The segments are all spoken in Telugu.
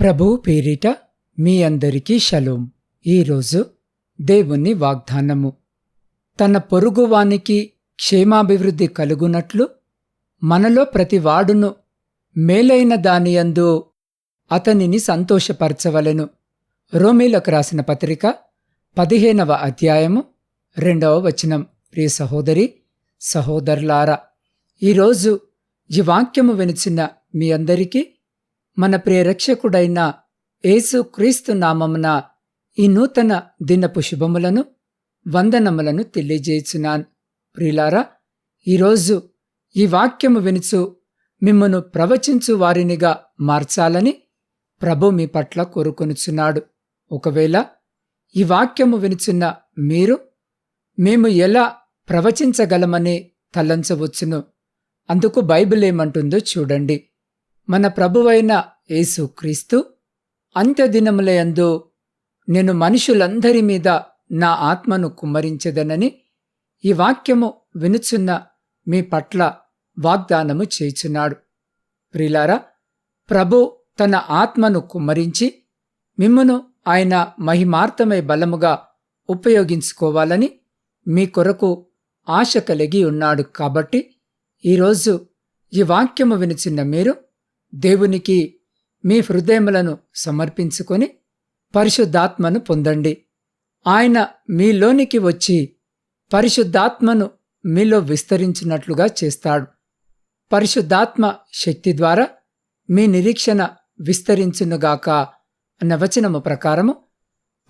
ప్రభు పేరిట మీ అందరికీ షలోం. ఈరోజు దేవుని వాగ్దానము. తన పొరుగువానికి క్షేమాభివృద్ధి కలుగునట్లు మనలో ప్రతివాడును మేలైన దానియందు అతనిని సంతోషపరచవలెను. రోమీలకు రాసిన పత్రిక పదిహేనవ అధ్యాయము రెండవ వచనం. ప్రియ సహోదరి సహోదరులారా ఈరోజు ఈ వాక్యము వినిచిన మీ అందరికీ మన ప్రియరక్షకుడైన యేసు క్రీస్తు నామమున ఈ నూతన దినపు శుభములను వందనములను తెలియజేయుచున్నాను. ప్రియులారా ఈరోజు ఈ వాక్యము వినుచు మిమ్మను ప్రవచించు వారినిగా మార్చాలని ప్రభు మీ పట్ల కోరుకొనుచున్నాడు. ఒకవేళ ఈ వాక్యము వినుచున్న మీరు మేము ఎలా ప్రవచించగలమని తలంచవచ్చును? అందుకు బైబిల్ ఏమంటుందో చూడండి. మన ప్రభువైన యేసుక్రీస్తు అంత్యదినములయందు నేను మనుషులందరి మీద నా ఆత్మను కుమ్మరించదనని ఈ వాక్యము వినుచున్న మీ పట్ల వాగ్దానము చేయుచున్నాడు. ప్రిలారా ప్రభు తన ఆత్మను కుమ్మరించి మిమ్మును ఆయన మహిమార్థమై బలముగా ఉపయోగించుకోవాలని మీ కొరకు ఆశ కలిగి ఉన్నాడు కాబట్టి ఈరోజు ఈ వాక్యము వినిచిన్న మీరు దేవునికి మీ హృదయములను సమర్పించుకొని పరిశుద్ధాత్మను పొందండి. ఆయన మీలోనికి వచ్చి పరిశుద్ధాత్మను మీలో విస్తరించినట్లుగా చేస్తాడు. పరిశుద్ధాత్మ శక్తి ద్వారా మీ నిరీక్షణ విస్తరించునుగాక అన్న వచనము ప్రకారము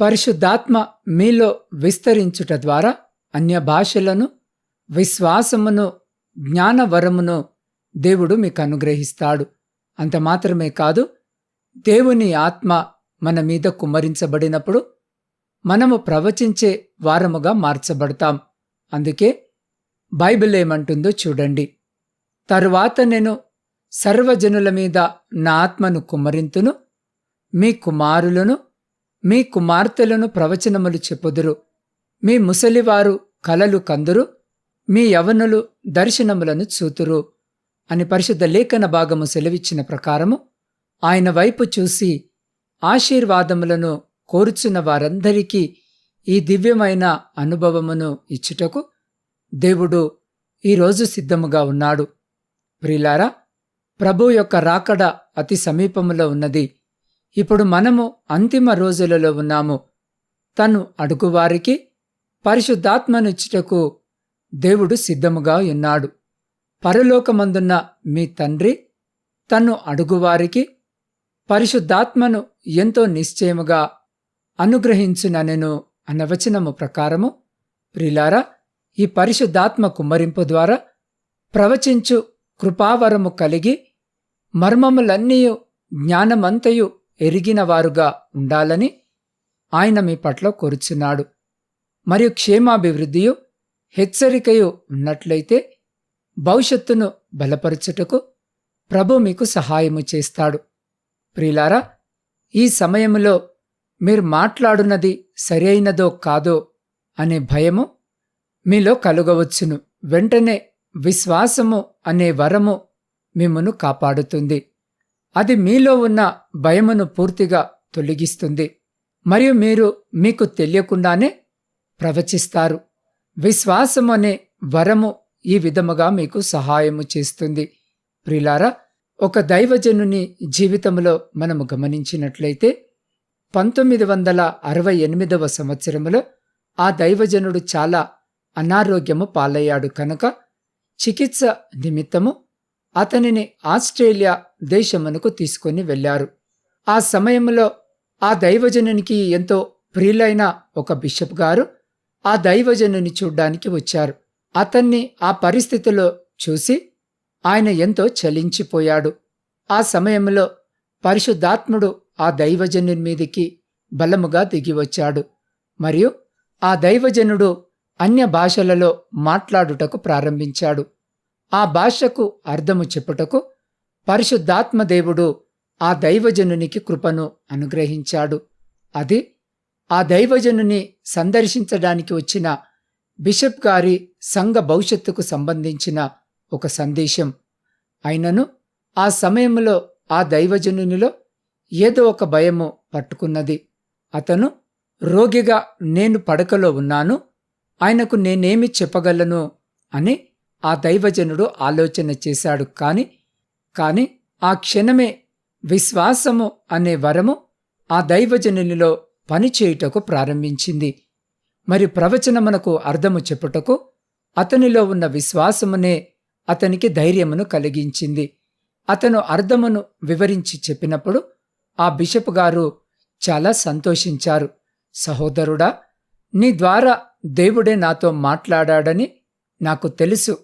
పరిశుద్ధాత్మ మీలో విస్తరించుట ద్వారా అన్య భాషలను విశ్వాసమును జ్ఞానవరమును దేవుడు మీకు అనుగ్రహిస్తాడు. అంత మాత్రమే కాదు దేవుని ఆత్మ మన మీద కుమ్మరించబడినప్పుడు మనము ప్రవచించే వారముగా మార్చబడతాం. అందుకే బైబిల్ ఏమంటుందో చూడండి. తరువాత నేను సర్వజనుల మీద నా ఆత్మను కుమ్మరింతును మీ కుమారులను మీ కుమార్తెలను ప్రవచనములు చెప్పుదురు. మీ ముసలివారు కలలు కందురు మీ యవనులు దర్శనములను చూతురు. అని పరిశుద్ధ లేఖన భాగము సెలవిచ్చిన ప్రకారము ఆయన వైపు చూసి ఆశీర్వాదములను కోరుచున్న వారందరికీ ఈ దివ్యమైన అనుభవమును ఇచ్చుటకు దేవుడు ఈరోజు సిద్ధముగా ఉన్నాడు. ప్రిలారా ప్రభు యొక్క రాకడ అతి సమీపములో ఉన్నది. ఇప్పుడు మనము అంతిమ రోజులలో ఉన్నాము. తను అడుగువారికి పరిశుద్ధాత్మనిచ్చుటకు దేవుడు సిద్ధముగా ఉన్నాడు. పరలోకమందున్న మీ తండ్రి తన్ను అడుగువారికి పరిశుద్ధాత్మను ఎంతో నిశ్చయముగా అనుగ్రహించుననెను అనవచనము ప్రకారము ప్రిలారా ఈ పరిశుద్ధాత్మ కుమ్మరింపు ద్వారా ప్రవచించు కృపావరము కలిగి మర్మములన్నీ జ్ఞానమంతయు ఎరిగినవారుగా ఉండాలని ఆయన మీ పట్ల కోరుచున్నాడు. మరియు క్షేమాభివృద్ధియు హెచ్చరికయు ఉన్నట్లయితే భవిష్యత్తును బలపరచుటకు ప్రభు మీకు సహాయము చేస్తాడు. ప్రిలారా ఈ సమయంలో మీరు మాట్లాడున్నది సరైనదో కాదో అనే భయము మీలో కలుగవచ్చును. వెంటనే విశ్వాసము అనే వరము మిమ్మను కాపాడుతుంది. అది మీలో ఉన్న భయమును పూర్తిగా తొలగిస్తుంది. మరియు మీరు మీకు తెలియకుండానే ప్రవచిస్తారు. విశ్వాసము అనే వరము ఈ విధముగా మీకు సహాయము చేస్తుంది. ప్రిలారా ఒక దైవజనుని జీవితంలో మనము గమనించినట్లయితే పంతొమ్మిది వందల అరవై ఎనిమిదవ సంవత్సరములో ఆ దైవజనుడు చాలా అనారోగ్యము పాలయ్యాడు కనుక చికిత్స నిమిత్తము అతనిని ఆస్ట్రేలియా దేశమునకు తీసుకొని వెళ్ళారు ఆ సమయంలో ఆ దైవజనునికి ఎంతో ప్రియులైన ఒక బిషప్ గారు ఆ దైవజనుని చూడ్డానికి వచ్చారు. అతన్ని ఆ పరిస్థితిలో చూసి ఆయన ఎంతో చలించిపోయాడు. ఆ సమయంలో పరిశుద్ధాత్ముడు ఆ దైవజనుని మీదికి బలముగా దిగివచ్చాడు మరియు ఆ దైవజనుడు అన్య భాషలలో మాట్లాడుటకు ప్రారంభించాడు. ఆ భాషకు అర్థము చెప్పుటకు పరిశుద్ధాత్మదేవుడు ఆ దైవజనునికి కృపను అనుగ్రహించాడు. అది ఆ దైవజనుని సందర్శించడానికి వచ్చిన బిషప్ గారి సంఘ భవిష్యత్తుకు సంబంధించిన ఒక సందేశం. అయినను ఆ సమయంలో ఆ దైవజనునిలో ఏదో ఒక భయము పట్టుకున్నది. అతను రోగిగా నేను పడకలో ఉన్నాను ఆయనకు నేనేమి చెప్పగలను? అని ఆ దైవజనుడు ఆలోచన చేశాడు. కాని కాని ఆ క్షణమే విశ్వాసము అనే వరము ఆ దైవజనునిలో పనిచేయుటకు ప్రారంభించింది. మరి ప్రవచనమునకు అర్థము చెప్పుటకు అతనిలో ఉన్న విశ్వాసమునే అతనికి ధైర్యమును కలిగించింది. అతను అర్థమును వివరించి చెప్పినప్పుడు ఆ బిషప్ గారు చాలా సంతోషించారు. సహోదరుడా నీ ద్వారా దేవుడే నాతో మాట్లాడాడని నాకు తెలుసు.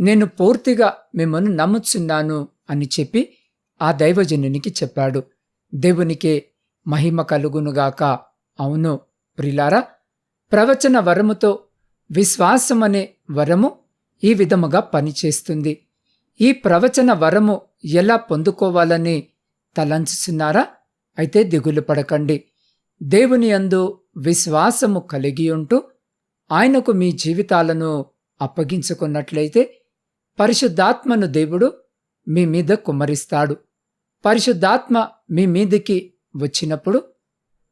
నేను పూర్తిగా మిమ్మల్ని నమ్ముచున్నాను అని చెప్పి ఆ దైవజనునికి చెప్పాడు. దేవునికే మహిమ కలుగునుగాక. అవును ప్రిలారా ప్రవచన వరముతో విశ్వాసమనే వరము ఈ విధముగా పనిచేస్తుంది. ఈ ప్రవచన వరము ఎలా పొందుకోవాలని తలంచుచున్నారా? అయితే దిగులు పడకండి. దేవుని అందు విశ్వాసము కలిగి ఉంటూ ఆయనకు మీ జీవితాలను అప్పగించుకున్నట్లయితే పరిశుద్ధాత్మను దేవుడు మీ మీద కుమ్మరిస్తాడు. పరిశుద్ధాత్మ మీ మీదికి వచ్చినప్పుడు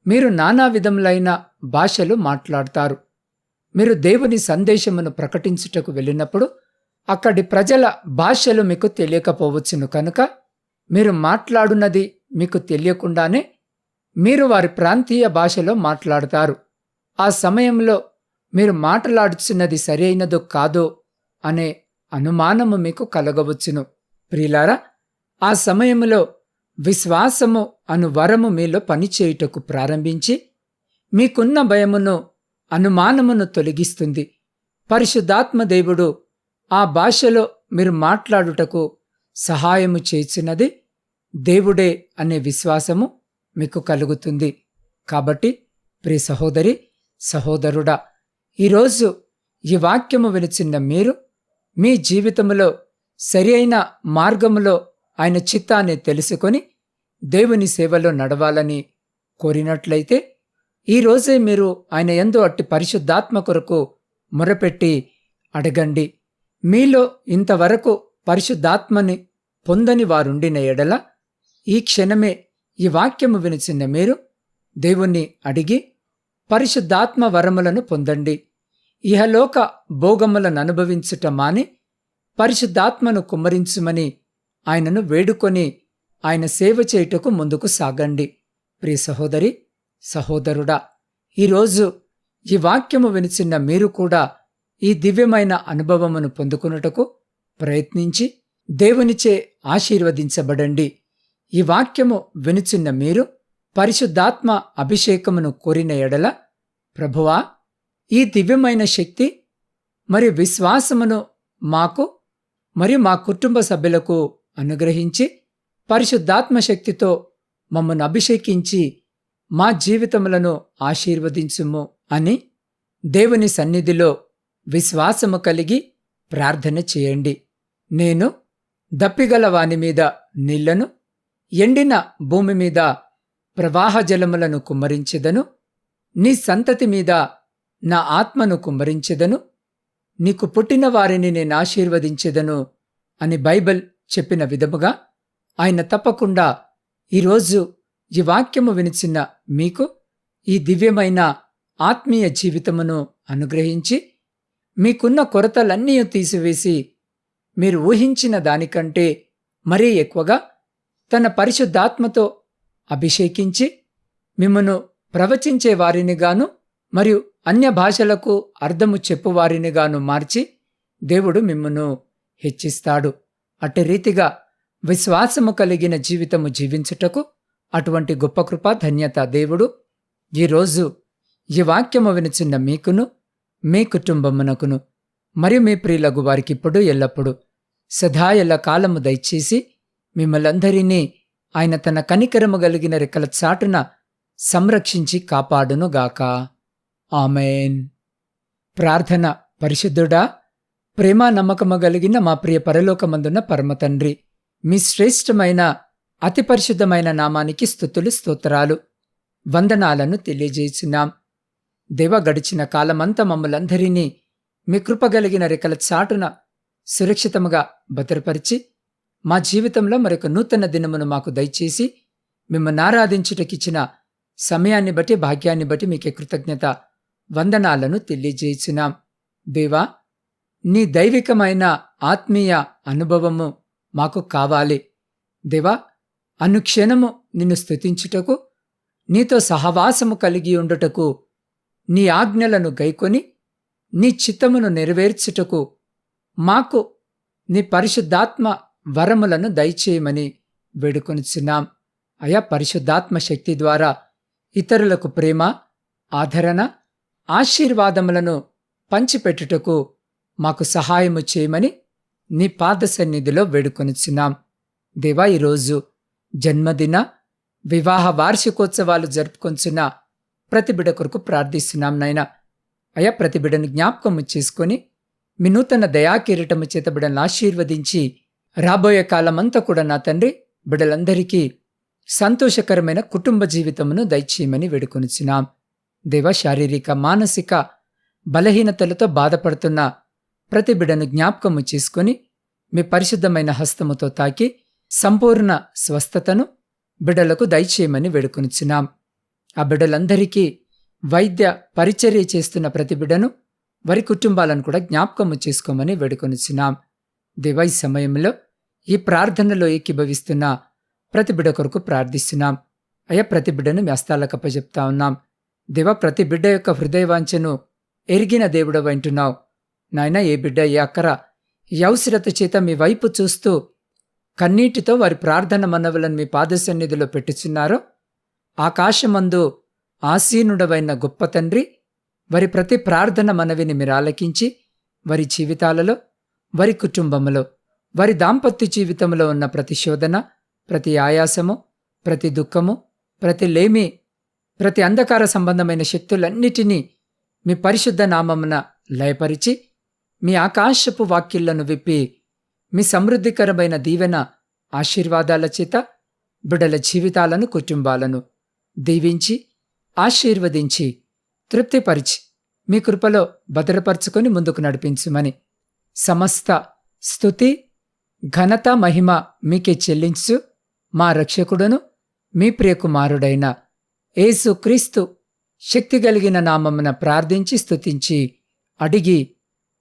మీరు నానా విధములైన భాషలు మాట్లాడతారు. మీరు దేవుని సందేశమును ప్రకటించుటకు వెళ్ళినప్పుడు అక్కడి ప్రజల భాషలు మీకు తెలియకపోవచ్చును కనుక మీరు మాట్లాడున్నది మీకు తెలియకుండానే మీరు వారి ప్రాంతీయ భాషలో మాట్లాడతారు. ఆ సమయంలో మీరు మాట్లాడుచున్నది సరైనదో కాదో అనే అనుమానము మీకు కలగవచ్చును. ప్రియులారా ఆ సమయంలో విశ్వాసము అను వరము మీలో పనిచేయుటకు ప్రారంభించి మీకున్న భయమును అనుమానమును తొలగిస్తుంది. పరిశుద్ధాత్మ దేవుడు ఆ భాషలో మీరు మాట్లాడుటకు సహాయము చేసినది దేవుడే అనే విశ్వాసము మీకు కలుగుతుంది. కాబట్టి ప్రి సహోదరి సహోదరుడా ఈరోజు ఈ వాక్యము వినిచిన్న మీరు మీ జీవితంలో సరి అయిన మార్గములో ఆయన చిత్తాన్ని తెలుసుకొని దేవుని సేవలో నడవాలని కోరినట్లయితే ఈ రోజే మీరు ఆయన ఎందు అట్టి పరిశుద్ధాత్మ కొరకు మొరపెట్టి అడగండి. మీలో ఇంతవరకు పరిశుద్ధాత్మని పొందని వారుండిన ఎడల ఈ క్షణమే ఈ వాక్యము వినిచిన మీరు దేవుణ్ణి అడిగి పరిశుద్ధాత్మ వరములను పొందండి. ఇహలోక భోగములను అనుభవించుట మాని పరిశుద్ధాత్మను కుమ్మరించుమని ఆయనను వేడుకొని ఆయన సేవ చేయుటకు ముందుకు సాగండి. ప్రియ సహోదరి సహోదరుడా ఈరోజు ఈ వాక్యము వినిచిన్న మీరు కూడా ఈ దివ్యమైన అనుభవమును పొందుకున్నటకు ప్రయత్నించి దేవునిచే ఆశీర్వదించబడండి. ఈ వాక్యము వినుచున్న మీరు పరిశుద్ధాత్మ అభిషేకమును కోరిన ఎడల ప్రభువా ఈ దివ్యమైన శక్తి మరి విశ్వాసమును మాకు మరియు మా కుటుంబ సభ్యులకు అనుగ్రహించి పరిశుద్ధాత్మ శక్తితో మమ్మను అభిషేకించి మా జీవితములను ఆశీర్వదించుము అని దేవుని సన్నిధిలో విశ్వాసము కలిగి ప్రార్థన చేయండి. నేను దప్పిగల వాని మీద నీళ్ళను ఎండిన భూమి మీద ప్రవాహ జలములను కుమ్మరించెదను నీ సంతతి మీద నా ఆత్మను కుమ్మరించెదను నీకు పుట్టిన వారిని నేను ఆశీర్వదించెదను అని బైబిల్ చెప్పిన విధముగా ఆయన తప్పకుండా ఈరోజు ఈ వాక్యము వినిచిన మీకు ఈ దివ్యమైన ఆత్మీయ జీవితమును అనుగ్రహించి మీకున్న కొరతలన్నీ తీసివేసి మీరు ఊహించిన దానికంటే మరీ ఎక్కువగా తన పరిశుద్ధాత్మతో అభిషేకించి మిమ్మను ప్రవచించే వారినిగాను మరియు అన్య భాషలకు అర్థము చెప్పువారినిగాను మార్చి దేవుడు మిమ్మను హెచ్చిస్తాడు. అట్టి రీతిగా విశ్వాసము కలిగిన జీవితము జీవించుటకు అటువంటి గొప్ప కృప ధన్యత దేవుడు. ఈరోజు ఈ వాక్యము వినుచున్న మీకును మీ కుటుంబమునకును మరియు మీ ప్రియులగు వారికిప్పుడు ఎల్లప్పుడు సదాయల కాలము దయచేసి మిమ్మలందరినీ ఆయన తన కనికరము కలిగిన రెక్కల చాటున సంరక్షించి కాపాడునుగాక. ఆమెన్. ప్రార్థన పరిశుద్ధుడా ప్రేమ నమ్మకము కలిగిన మా ప్రియ పరలోకమందున్న పరమతండ్రి. మీ శ్రేష్టమైన అతి పరిశుద్ధమైన నామానికి స్థుతులు స్తోత్రాలు వందనాలను తెలియజేస్తున్నాం. దేవ గడిచిన కాలమంతా మమ్మలందరినీ మీ కృపగలిగిన రెక్కల చాటున సురక్షితముగా భద్రపరిచి మా జీవితంలో మరొక నూతన దినమును మాకు దయచేసి మిమ్మల్ని ఆరాధించుటకిచ్చిన సమయాన్ని బట్టి భాగ్యాన్ని బట్టి మీకే కృతజ్ఞత వందనాలను తెలియజేసినాం దేవా నీ దైవికమైన ఆత్మీయ అనుభవము మాకు కావాలి. దేవా అనుక్షణము నిన్ను స్తుతించుటకు నీతో సహవాసము కలిగి ఉండుటకు నీ ఆజ్ఞలను గైకొని నీ చిత్తమును నెరవేర్చుటకు మాకు నీ పరిశుద్ధాత్మ వరములను దయచేయమని వేడుకొనిచున్నాం. అయా పరిశుద్ధాత్మ శక్తి ద్వారా ఇతరులకు ప్రేమ ఆదరణ ఆశీర్వాదములను పంచిపెట్టుటకు మాకు సహాయము చేయమని నీ పాద సన్నిధిలో వేడుకొనిచున్నాం. దేవా ఈరోజు జన్మదిన వివాహ వార్షికోత్సవాలు జరుపుకొంచున్న ప్రతి బిడ కొరకు ప్రార్థిస్తున్నాం నాయన. అయా ప్రతి బిడను జ్ఞాపకము చేసుకొని మీ నూతన దయాకిరీటము చేత బిడలను ఆశీర్వదించి రాబోయే కాలమంతా కూడా నా తండ్రి బిడలందరికీ సంతోషకరమైన కుటుంబ జీవితమును దయచేయమని వేడుకొనిచున్నాం. దేవ శారీరక మానసిక బలహీనతలతో బాధపడుతున్న ప్రతి బిడను జ్ఞాపకము చేసుకుని మీ పరిశుద్ధమైన హస్తముతో తాకి సంపూర్ణ స్వస్థతను బిడలకు దయచేయమని వేడుకొనిచున్నాం. ఆ బిడ్డలందరికీ వైద్య పరిచర్య చేస్తున్న ప్రతి బిడను వారి కుటుంబాలను కూడా జ్ఞాపకము చేసుకోమని వేడుకొనిచున్నాం. దివై ఈ సమయంలో ఈ ప్రార్థనలో ఏకీభవిస్తున్న ప్రతి బిడ కొరకు ప్రార్థిస్తున్నాం. అయ్యా ప్రతి బిడ్డను మీ హస్తాలకు అప్పచెప్తా ఉన్నాం. దేవా ప్రతి బిడ్డ యొక్క హృదయవాంఛను ఎరిగిన దేవుడు వింటున్నావు నాయనా ఏ బిడ్డ ఏ అక్కర ఈ అవసరత చేత మీ వైపు చూస్తూ కన్నీటితో వారి ప్రార్థన మనవులను మీ పాదసన్నిధిలో పెట్టుచున్నారో ఆకాశమందు ఆసీనుడవైన గొప్ప తండ్రి వారి ప్రతి ప్రార్థన మనవిని మీరు ఆలకించి వారి జీవితాలలో వారి కుటుంబములో వారి దాంపత్య జీవితంలో ఉన్న ప్రతి శోధన ప్రతి ఆయాసము ప్రతి దుఃఖము ప్రతి లేమి ప్రతి అంధకార సంబంధమైన శక్తులన్నిటినీ మీ పరిశుద్ధ నామమున లయపరిచి మీ ఆకాశపు వాక్యులను విప్పి మీ సమృద్ధికరమైన దీవెన ఆశీర్వాదాల చేత బిడల జీవితాలను కుటుంబాలను దీవించి ఆశీర్వదించి తృప్తిపరిచి మీ కృపలో భద్రపరుచుకొని ముందుకు నడిపించుమని సమస్త స్థుతి ఘనత మహిమ మీకే చెల్లించు. మా రక్షకుడును మీ ప్రియకుమారుడైన ఏసు క్రీస్తు శక్తి కలిగిన నామమున ప్రార్థించి స్తుతించి అడిగి